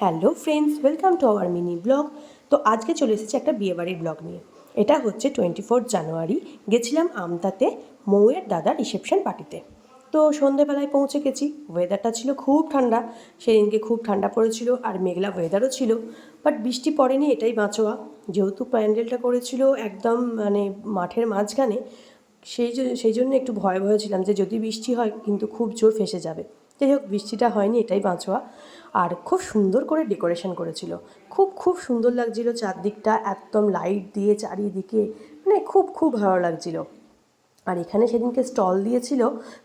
Hello friends welcome to our mini blog তো আজকে চলে এসেছি একটা বিয়েবাড়ির ব্লগ নিয়ে। এটা হচ্ছে টোয়েন্টি ফোর জানুয়ারি গেছিলাম আমতাতে মৌয়ের দাদার রিসেপশন পার্টিতে তো সন্ধেবেলায় পৌঁছে গেছি ওয়েদারটা ছিল খুব ঠান্ডা, সেদিনকে খুব ঠান্ডা পড়েছিল আর মেঘলা ওয়েদারও ছিল। বাট বৃষ্টি পড়েনি, এটাই বাঁচোয়া। যেহেতু প্যান্ডেলটা করেছিল একদম মানে মাঠের মাঝখানে, সেই সেই জন্য একটু ভয় ভয় ছিলাম যে যদি বৃষ্টি হয়, কিন্তু খুব জোর ফেসে যাবে। যাই হোক, বৃষ্টিটা হয়নি, এটাই বাঁচোয়া। আর খুব সুন্দর করে ডেকোরেশন করেছিল। খুব খুব সুন্দর লাগছিল চারদিকটা, একদম লাইট দিয়ে চারিদিকে মানে খুব খুব ভালো লাগছিল। আর এখানে সেদিনকে স্টল দিয়েছিল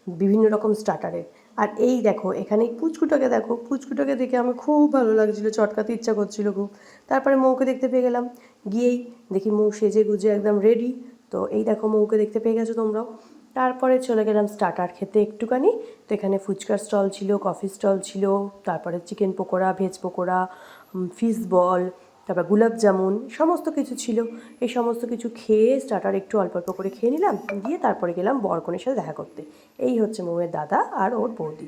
বিভিন্ন রকম স্টার্টারের আর এই দেখো, এখানে পুচকুটাকে দেখো, পুচকুটাকে দেখে আমার খুব ভালো লাগছিল, চটকাতে ইচ্ছা করছিল খুব। তারপরে মৌকে দেখতে পেয়ে গেলাম। গিয়েই দেখি মৌ সেজে গুজে একদম রেডি তো এই দেখো মৌকে দেখতে পেয়ে গেছো তোমরাও। তারপরে চলে গেলাম স্টার্টার খেতে একটুখানি। তো এখানে ফুচকার স্টল ছিল কফি স্টল ছিল, তারপরে chicken pakora veg pakora fish ball তারপর গুলাব জামুন সমস্ত কিছু ছিল। এই সমস্ত কিছু খেয়ে স্টার্টার একটু অল্প অল্প করে খেয়ে নিলাম, দিয়ে তারপরে গেলাম বরকনের সাথে দেখা করতে। এই হচ্ছে মৌয়ের দাদা আর ওর বৌদি।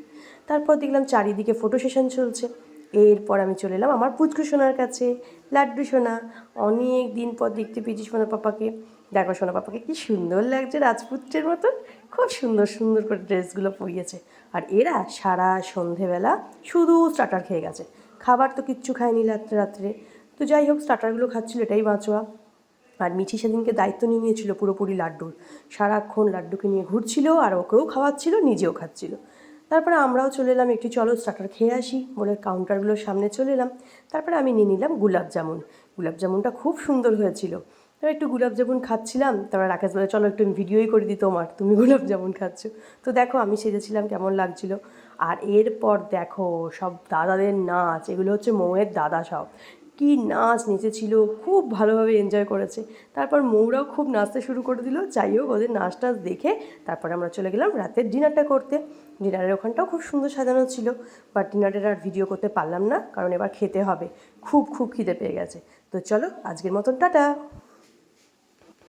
তারপর দেখলাম চারিদিকে ফটো সেশন চলছে। এরপর আমি চলে এলাম আমার পুচকু সোনার কাছে, লাড্ডু সোনা। অনেক দিন পর দেখতে পেয়েছি সোনা পাপাকে। দেখো সোনা পাপাকে কি সুন্দর লাগছে রাজপুত্রের মতন। খুব সুন্দর সুন্দর করে ড্রেসগুলো পরিয়েছে। আর এরা সারা সন্ধেবেলা শুধু স্টার্টার খেয়ে গেছে। খাবার তো কিচ্ছু খায়নি রাত্রে রাত্রে। তো যাই হোক স্টার্টারগুলো খাচ্ছিল, এটাই বাঁচোয়া। আর মিঠি সেদিনকে দায়িত্ব নিয়ে নিয়েছিল পুরোপুরি লাড্ডুর। সারাক্ষণ লাড্ডুকে নিয়ে ঘুরছিল আর ওকেও খাওয়াচ্ছিল, নিজেও খাচ্ছিল। তারপরে আমরাও চলে এলাম একটু চলো স্টার্টার খেয়ে আসি, বলে কাউন্টারগুলোর সামনে চলে এলাম। তারপরে আমি নিয়ে নিলাম গুলাব জামুন। গুলাব জামুনটা খুব সুন্দর হয়েছিল। তো একটু গুলাব জামুন খাচ্ছিলাম, তারপরে রাকেশ বলে, চলো একটু ভিডিওই করে দিই তোমার, তুমি গোলাপ জামুন খাচ্ছ। তো দেখো, আমি সেজেছিলাম কেমন লাগছিল। আর এরপর দেখো, সব দাদাদের নাচ, এগুলো হচ্ছে মৌয়ের দাদা সব। কি নাচ নেচেছিল, খুব ভালোভাবে এনজয় করেছে। তারপর মৌরাও খুব নাচতে শুরু করে দিল। যাই হোক, ওদের নাচ টাচ দেখে তারপর আমরা চলে গেলাম রাতের ডিনারটা করতে। ডিনারের ওখানটাও খুব সুন্দর সাজানো ছিল বাট ডিনারের আর ভিডিও করতে পারলাম না, কারণ এবার খেতে হবে। খুব খুব খিদে পেয়ে গেছে। তো চলো, আজকের মতন, টাটা!